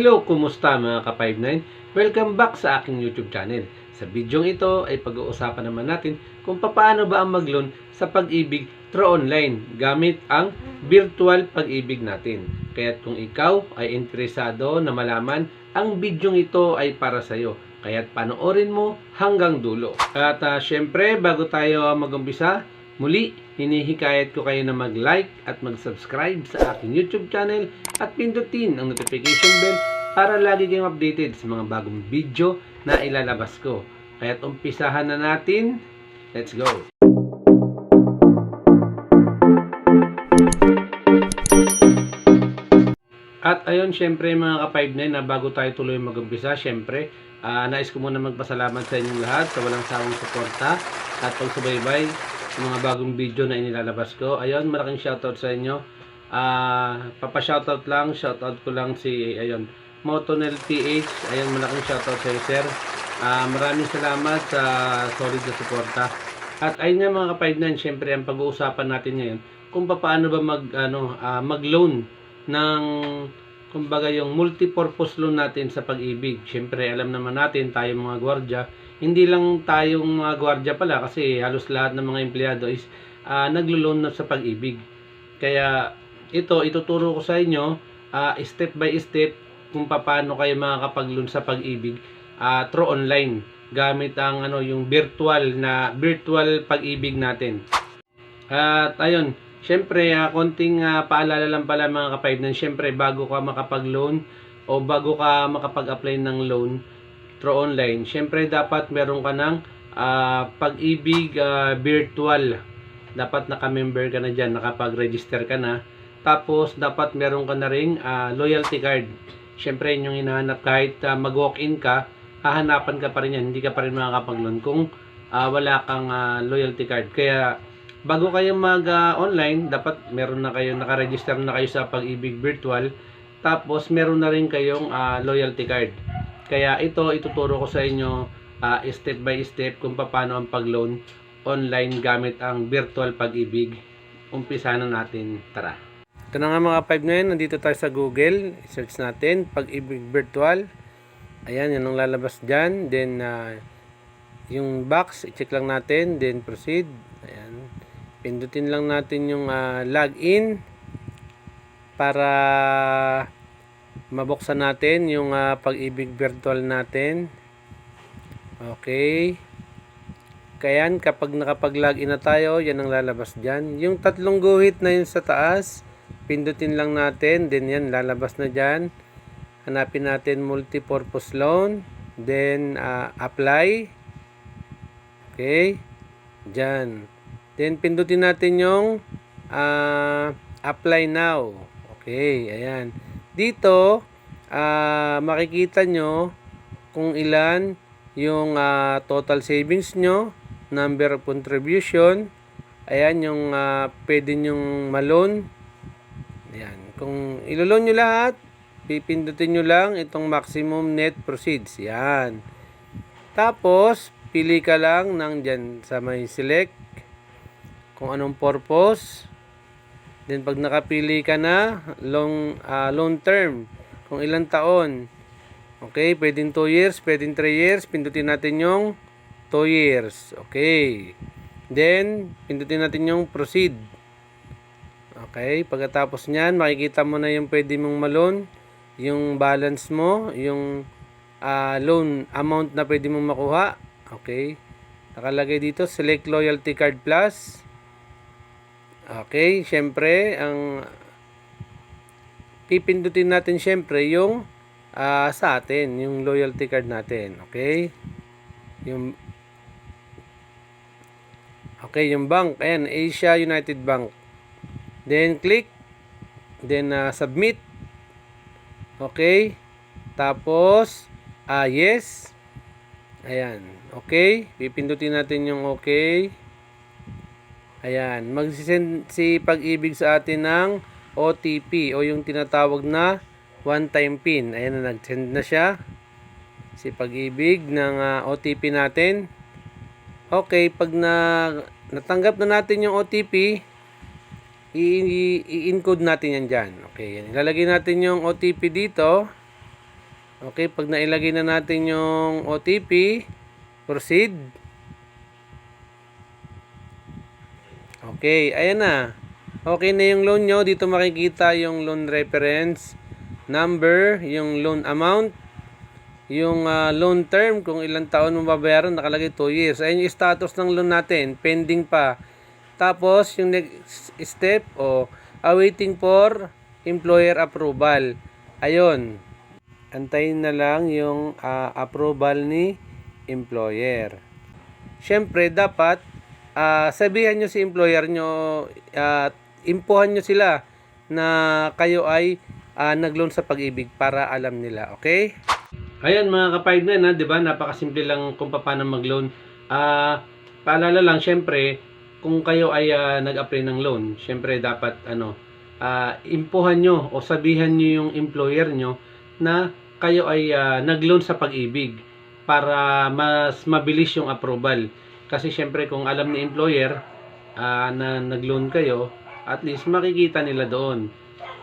Hello, kumusta mga ka-59? Welcome back sa aking YouTube channel. Sa bidyong ito ay pag-uusapan naman natin kung paano ba ang mag-loan sa pag-ibig through online gamit ang virtual pag-ibig natin. Kaya kung ikaw ay interesado na malaman, ang bidyong ito ay para sa iyo. Kaya't panoorin mo hanggang dulo. At ah, syempre, bago tayo mag-umpisa, muli, hinihikayat ko kayo na mag-like at mag-subscribe sa aking YouTube channel at pindutin ang notification bell para lagi kayong updated sa mga bagong video na ilalabas ko. Kaya't umpisahan na natin. Let's go! At ayun, syempre mga ka-59 na bago tayo tuloy mag-umpisa, syempre, ah, nais ko muna magpasalamat sa inyong lahat sa walang sawang suporta at pagsubaybay sa mga bagong video na inilalabas ko. Ayun, malaking shoutout sa inyo. Ah, papa-shoutout lang, shoutout ko lang si ayun, Motonel PH. Ayun, malaking shoutout sa iyo, sir. Ah, maraming salamat sa solid na suporta. At ayun nga mga ka-59, syempre ang pag-uusapan natin ngayon kung paano ba mag ano, ah, mag-loan ng kumbaga yung multi-purpose loan natin sa pag-ibig. Siyempre, alam naman natin tayo mga gwardya, hindi lang tayong mga gwardya pala kasi halos lahat ng mga empleyado is uh, naglo-loan na sa pag-ibig. Kaya ito ituturo ko sa inyo ah, step by step kung paano kayo makakapag-loan sa pag-ibig ah, through online gamit ang ano yung virtual na virtual pag-ibig natin. At ayun, syempre, ah, konting ah, paalala lang pala mga kapayb na syempre bago ka makapag-loan o bago ka makapag-apply ng loan through online, syempre dapat meron ka ng ah, pag-ibig ah, virtual. Dapat naka-member ka na dyan, nakapag-register ka na. Tapos, dapat meron ka na ring ah, loyalty card. Syempre, yun yung hinahanap kahit ah, mag-walk-in ka, hahanapan ka pa rin yan. Hindi ka pa rin makakapag-loan kung ah, wala kang ah, loyalty card. Kaya, bago kayo mag-online, dapat meron na kayo, nakaregister na kayo sa pag-ibig virtual. Tapos, meron na rin kayong ah, loyalty card. Kaya ito, ituturo ko sa inyo ah, step by step kung paano ang pag-loan online gamit ang virtual pag-ibig. Umpisa na natin. Tara. Ito na nga mga 5 ngayon, nandito tayo sa Google. Search natin, pag-ibig virtual. Ayan, yan ang lalabas dyan. Then, ah, yung box, i-check lang natin. Then, proceed. Ayan. Pindutin lang natin yung ah, login para mabuksan natin yung ah, pag-ibig virtual natin. Okay. Kaya kapag nakapag-login na tayo, yan ang lalabas dyan. Yung tatlong guhit na yun sa taas, pindutin lang natin. Then yan, lalabas na dyan. Hanapin natin multi-purpose loan. Then, ah, apply. Okay. Dyan. Then, pindutin natin yung ah, apply now. Okay, ayan. Dito, ah, makikita nyo kung ilan yung ah, total savings nyo, number of contribution, ayan yung ah, pwede nyong malon. Ayan. Kung ilolon nyo lahat, pipindutin nyo lang itong maximum net proceeds. Yan. Tapos, pili ka lang ng dyan sa may select kung anong purpose. Then, pag nakapili ka na, long, ah, long term, kung ilang taon. Okay, pwedeng 2 years, pwedeng 3 years. Pindutin natin yung 2 years. Okay. Then, pindutin natin yung proceed. Okay, pagkatapos niyan, makikita mo na yung pwede mong malon, yung balance mo, yung ah, loan amount na pwede mong makuha. Okay. Nakalagay dito, select loyalty card plus. Okay, syempre, ang pipindutin natin syempre yung ah, sa atin, yung loyalty card natin. Okay? Yung Okay, yung bank, ayan, Asia United Bank. Then click, then ah, submit. Okay? Tapos ah yes. Ayan, okay? Pipindutin natin yung okay. Ayan, magsisend si pag-ibig sa atin ng OTP o yung tinatawag na one-time PIN. Ayan na, nag-send na siya. Si pag-ibig ng ah, OTP natin. Okay, pag na natanggap na natin yung OTP, i-encode natin yan dyan. Okay. Ilalagay natin yung OTP dito. Okay, pag nailagay na natin yung OTP, proceed. Okay, ayan na. Okay na yung loan nyo. Dito makikita yung loan reference number, yung loan amount, yung ah, loan term, kung ilang taon mo babayaran, nakalagay 2 years. Ayan yung status ng loan natin, pending pa. Tapos, yung next step, o awaiting for employer approval. Ayun, antayin na lang yung ah, approval ni employer. Siyempre, dapat ah, sabihan nyo si employer nyo, at impuhan nyo sila na kayo ay ah, nag-loan sa pag-ibig para alam nila, okay? Ayan mga ka-5 na, di ba? Napakasimple lang kung paano mag-loan. Ah, paalala lang, syempre, kung kayo ay ah, nag-apply ng loan, syempre dapat ano, ah, impuhan nyo o sabihan nyo yung employer nyo na kayo ay ah, nag-loan sa pag-ibig para mas mabilis yung approval. Kasi syempre kung alam ni employer ah, na nag-loan kayo, at least makikita nila doon.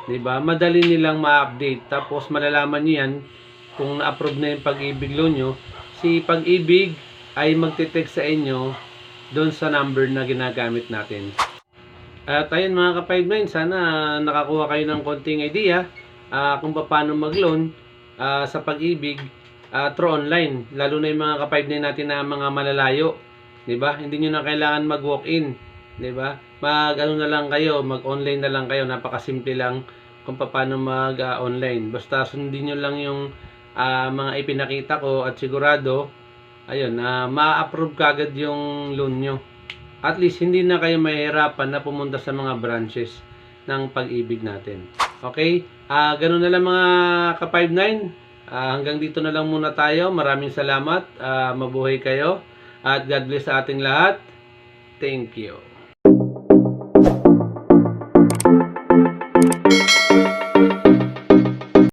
'Di ba? Madali nilang ma-update tapos malalaman niyo 'yan kung na-approve na yung pag-ibig loan nyo. Si pag-ibig ay magte-text sa inyo doon sa number na ginagamit natin. At ayun mga ka-5 sana nakakuha kayo ng konting idea ah, kung paano mag-loan ah, sa pag-ibig ah, through online. Lalo na yung mga ka-5 natin na mga malalayo. 'Di ba? Hindi nyo na kailangan mag-walk-in. 'di ba? Mag ano na lang kayo, mag-online na lang kayo, napakasimple lang kung paano mag-online. Basta sundin niyo lang yung ah, mga ipinakita ko at sigurado ayun, na ma-approve kagad yung loan nyo. At least hindi na kayo mahirapan na pumunta sa mga branches ng pag-ibig natin. Okay? Ah, ganun na lang mga ka-59. Ah, hanggang dito na lang muna tayo. Maraming salamat. Ah, mabuhay kayo. At God bless sa ating lahat. Thank you.